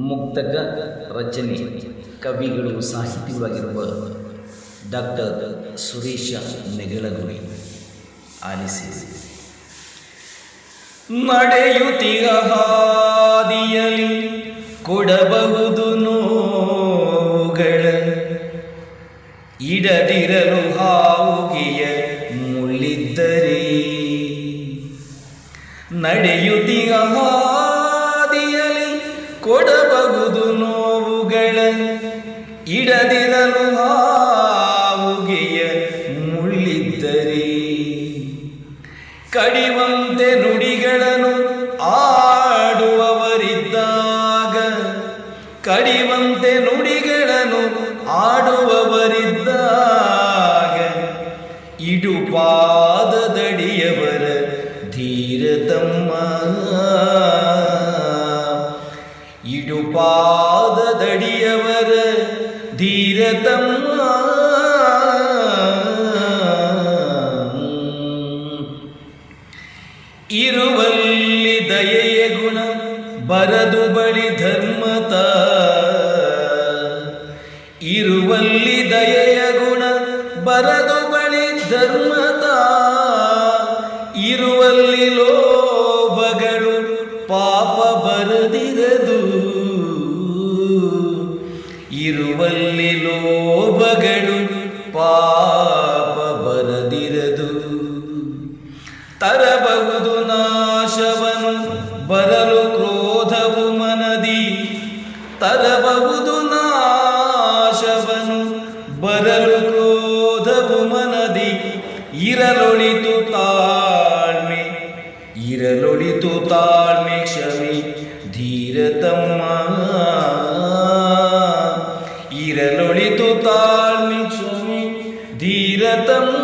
ಮುಕ್ತಕ ರಚನೆ, ಕವಿಗಳು ಸಾಹಿತಿಗಳಾಗಿರುವ ಡಾಕ್ಟರ್ ಸುರೇಶ ನೆಗಳಗುರಿ. ಆಲಿಸಿ. ನಡೆಯುತ್ತಿಗ ಕೊಡಬಹುದು ನೋಗಳ ಇಡದಿರಲು ಹಾವುಗೆಯ ಮುಳ್ಳಿದ್ದರೆ ನಡೆಯುತ್ತಿಗ ಕೊಡಬಹುದು ಕಡಿವಂತೆ ನುಡಿಗಳನ್ನು ಆಡುವವರಿದ್ದಾಗ ಕಡಿವಂತೆ ನುಡಿಗಳನ್ನು ಆಡುವವರಿದ್ದಾಗ ಇಡುಪಾದದಡಿಯವರ ಧೀರತಮ್ಮ ಇಡುಪಾದದಡಿಯವರ ಧೀರತಮ್ಮ ಇರುವಲ್ಲಿ ದಯೆಯ ಗುಣ, ಬರದು ಬಳಿ ಧರ್ಮತ. ಇರುವಲ್ಲಿ ದಯೆಯ ಗುಣ, ಬರದು ಬಳಿ ಧರ್ಮತ. ಇರುವಲ್ಲಿ ಲೋಭಗಳು ಪಾಪ ಬರದಿರದು. ಇರುವಲ್ಲಿ ಲೋಭಗಳು ಪಾಪ ತರಬಹುದು ನಾಶವನು ಬರಲು ಕ್ರೋಧವು ಮನದಿ. ತರಬಹುದು ನಾಶವನು ಬರಲು ಕ್ರೋಧವು ಮನದಿ. ಇರಲೊಳಿತು ತಾಳ್ಮೆ ಇರಲೊಳಿತು ತಾಳ್ಮೆ ಕ್ಷಮೆ, ಧೀರತಮ್ಮ. ಇರಲೊಳಿತು ತಾಳ್ಮೆ ಕ್ಷಮೆ, ಧೀರತಮ್ಮ.